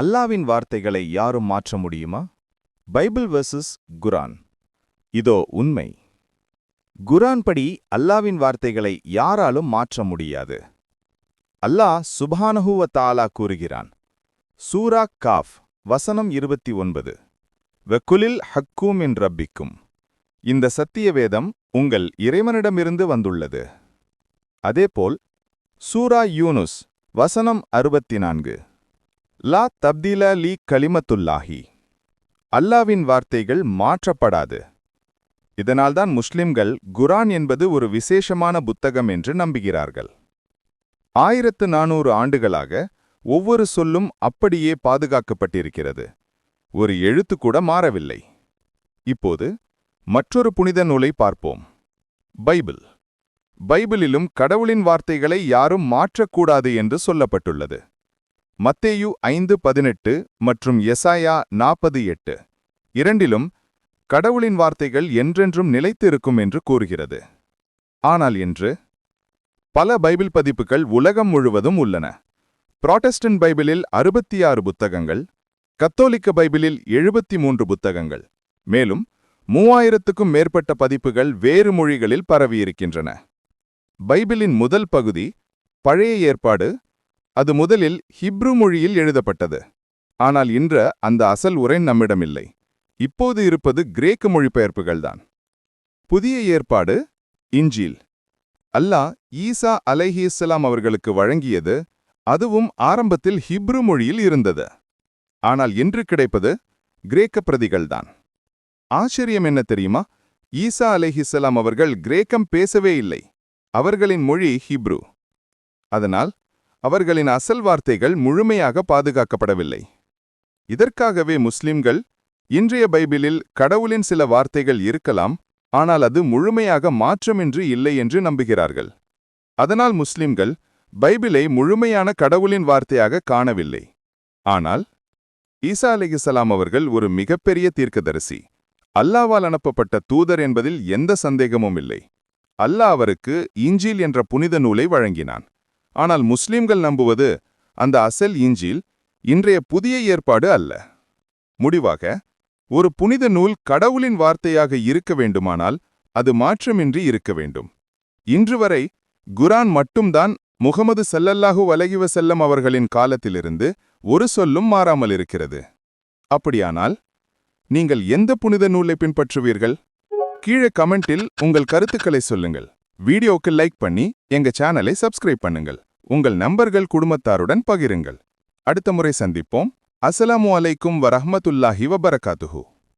அல்லாவின் வார்த்தைகளை யாரும் மாற்ற முடியுமா? Bible versus Quran. இதோ உண்மை. குரான் படி அல்லாவின் வார்த்தைகளை யாராலும் மாற்ற முடியாது. அல்லாஹ் சுபானஹுவ தாலா கூறுகிறான். சூரா காஃப் வசனம் இருபத்தி ஒன்பது. வெக்குலில் ஹக்கூம் என் ரப்பிக்கும். இந்த சத்திய வேதம் உங்கள் இறைவனிடமிருந்து வந்துள்ளது. அதேபோல் சூரா யூனுஸ் வசனம் அறுபத்தி நான்கு. லா தப்தீல லீ கலிமத்துல்லாஹி. அல்லாவின் வார்த்தைகள் மாற்றப்படாது. இதனால்தான் முஸ்லிம்கள் குரான் என்பது ஒரு விசேஷமான புத்தகம் என்று நம்புகிறார்கள். ஆயிரத்து நானூறு ஆண்டுகளாக ஒவ்வொரு சொல்லும் அப்படியே பாதுகாக்கப்பட்டிருக்கிறது. ஒரு எழுத்து கூட மாறவில்லை. இப்போது மற்றொரு புனித நூலை பார்ப்போம். பைபிள். பைபிளிலும் கடவுளின் வார்த்தைகளை யாரும் மாற்றக்கூடாது என்று சொல்லப்பட்டுள்ளது. மத்தேயு ஐந்து பதினெட்டு மற்றும் எசாயா நாற்பது எட்டு. இரண்டிலும் கடவுளின் வார்த்தைகள் என்றென்றும் நிலைத்து இருக்கும் என்று கூறுகிறது. ஆனால் இன்று பல பைபிள் பதிப்புகள் உலகம் முழுவதும் உள்ளன. புராட்டஸ்டன்ட் பைபிளில் அறுபத்தி ஆறு புத்தகங்கள் கத்தோலிக்க பைபிளில் எழுபத்தி மூன்று புத்தகங்கள். மேலும் மூவாயிரத்துக்கும் மேற்பட்ட பதிப்புகள் வேறு மொழிகளில் பரவியிருக்கின்றன. பைபிளின் முதல் பகுதி பழைய ஏற்பாடு அது முதலில் ஹிப்ரு மொழியில் எழுதப்பட்டது. ஆனால் இன்று அந்த அசல் உரை நம்மிடமில்லை. இப்போது இருப்பது கிரேக்க மொழிபெயர்ப்புகள்தான். புதிய ஏற்பாடு இஞ்சில் அல்லாஹ் ஈசா அலைஹிஸ்லாம் அவர்களுக்கு வழங்கியது அதுவும் ஆரம்பத்தில் ஹிப்ரு மொழியில் இருந்தது. ஆனால் இன்று கிடைப்பது கிரேக்க பிரதிகள்தான். ஆச்சரியம் என்ன தெரியுமா? ஈசா அலைஹிஸ்லாம் அவர்கள் கிரேக்கம் பேசவே இல்லை. அவர்களின் மொழி ஹிப்ரு. அதனால் அவர்களின் அசல் வார்த்தைகள் முழுமையாக பாதுகாக்கப்படவில்லை. இதற்காகவே முஸ்லிம்கள் இன்றைய பைபிளில் கடவுளின் சில வார்த்தைகள் இருக்கலாம் ஆனால் அது முழுமையாக மாற்றமின்றி இல்லை என்று நம்புகிறார்கள். அதனால் முஸ்லிம்கள் பைபிளை முழுமையான கடவுளின் வார்த்தையாக காணவில்லை. ஆனால் ஈசா அலிகிசலாம் அவர்கள் ஒரு மிகப்பெரிய தீர்க்கதரிசி. அல்லாவால் அனுப்பப்பட்ட தூதர் என்பதில் எந்த சந்தேகமும் இல்லை. அல்லாஹ் அவருக்கு இஞ்சில் என்ற புனித நூலை வழங்கினான். ஆனால் முஸ்லிம்கள் நம்புவது அந்த அசல் இஞ்சில் இன்றைய புதிய ஏற்பாடு அல்ல. முடிவாக ஒரு புனித நூல் கடவுளின் வார்த்தையாக இருக்க வேண்டுமானால் அது மாற்றமின்றி இருக்க வேண்டும். இன்று வரை குரான் மட்டும்தான் முகமது செல்லல்லாஹு வலகிவ செல்லம் அவர்களின் காலத்திலிருந்து ஒரு சொல்லும் மாறாமல் இருக்கிறது. அப்படியானால் நீங்கள் எந்த புனித நூலை பின்பற்றுவீர்கள்? கீழே கமெண்டில் உங்கள் கருத்துக்களை சொல்லுங்கள். வீடியோக்கு லைக் பண்ணி எங்க சேனலை சப்ஸ்கிரைப் பண்ணுங்கள். உங்கள் நம்பர்கள் குடும்பத்தாருடன் பகிருங்கள். அடுத்த முறை சந்திப்போம். அஸ்ஸலாமு அலைக்கும் வரஹமத்துல்லாஹி வபரகாத்துஹூ.